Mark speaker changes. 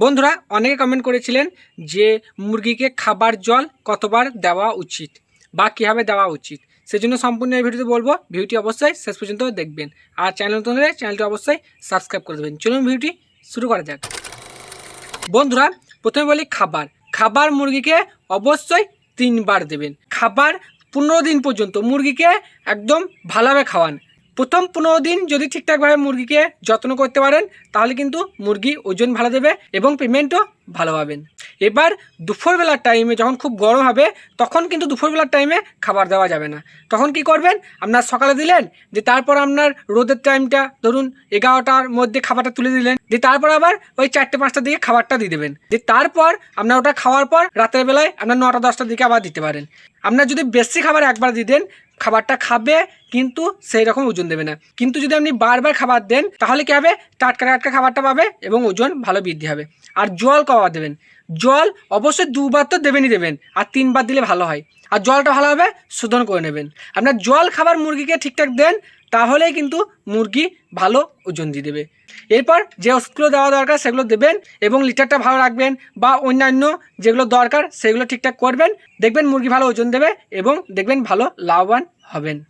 Speaker 1: বন্ধুরা, অনেকে কমেন্ট করেছিলেন যে মুরগিকে খাবার জল কতবার দেওয়া উচিত বা কীভাবে দেওয়া উচিত। সেজন্য সম্পূর্ণ এই ভিডিওতে বলব, ভিডিওটি অবশ্যই শেষ পর্যন্ত দেখবেন। আর চ্যানেল নতুন হলে চ্যানেলটি অবশ্যই সাবস্ক্রাইব করে দেবেন। চলুন ভিডিওটি শুরু করা যাক। বন্ধুরা, প্রথমে বলি খাবার। খাবার মুরগিকে অবশ্যই তিনবার দেবেন। খাবার পনেরো দিন পর্যন্ত মুরগিকে একদম ভালোভাবে খাওয়ান। প্রথম পনেরো দিন যদি ঠিকঠাকভাবে মুরগিকে যত্ন করতে পারেন, তাহলে কিন্তু মুরগি ওজন ভালো দেবে এবং পেমেন্টও ভালো পাবেন। এবার দুপুরবেলার টাইমে যখন খুব গরম হবে, তখন কিন্তু দুপুরবেলার টাইমে খাবার দেওয়া যাবে না। তখন কি করবেন? আপনার সকালে দিলেন যে তারপর আপনার রোদের টাইমটা ধরুন এগারোটার মধ্যে খাবারটা তুলে দিলেন যে তারপর আবার ওই চারটে পাঁচটার দিকে খাবারটা দিয়ে দেবেন। যে তারপর আপনার ওটা খাওয়ার পর রাতের বেলায় আপনার নটা, দশটার দিকে আবার দিতে পারেন। আপনার যদি বেশি খাবার একবার দিয়ে দেন খাবারটা খাবে, কিন্তু সেই রকম ওজন দেবে না। কিন্তু যদি আপনি বারবার খাবার দেন, তাহলে কী হবে? টাটকা টাটকা খাবারটা পাবে এবং ওজন ভালো বৃদ্ধি হবে। আর জল কবার দেবেন। জল অবশ্যই দুবার তো দেবেনই দেবেন, আর তিনবার দিলে ভালো হয়। আর জলটা ভালোভাবে শোধন করে নেবেন। আপনার জল খাবার মুরগিকে ঠিকঠাক দেন তাহলেই কিন্তু মুরগি ভালো ওজন দিয়ে দেবে। এরপর যে ওষুধগুলো দেওয়া দরকার সেগুলো দেবেন এবং লিটারটা ভালো রাখবেন বা অন্যান্য যেগুলো দরকার সেগুলো ঠিকঠাক করবেন। দেখবেন মুরগি ভালো ওজন দেবে এবং দেখবেন ভালো লাভবান হবেন।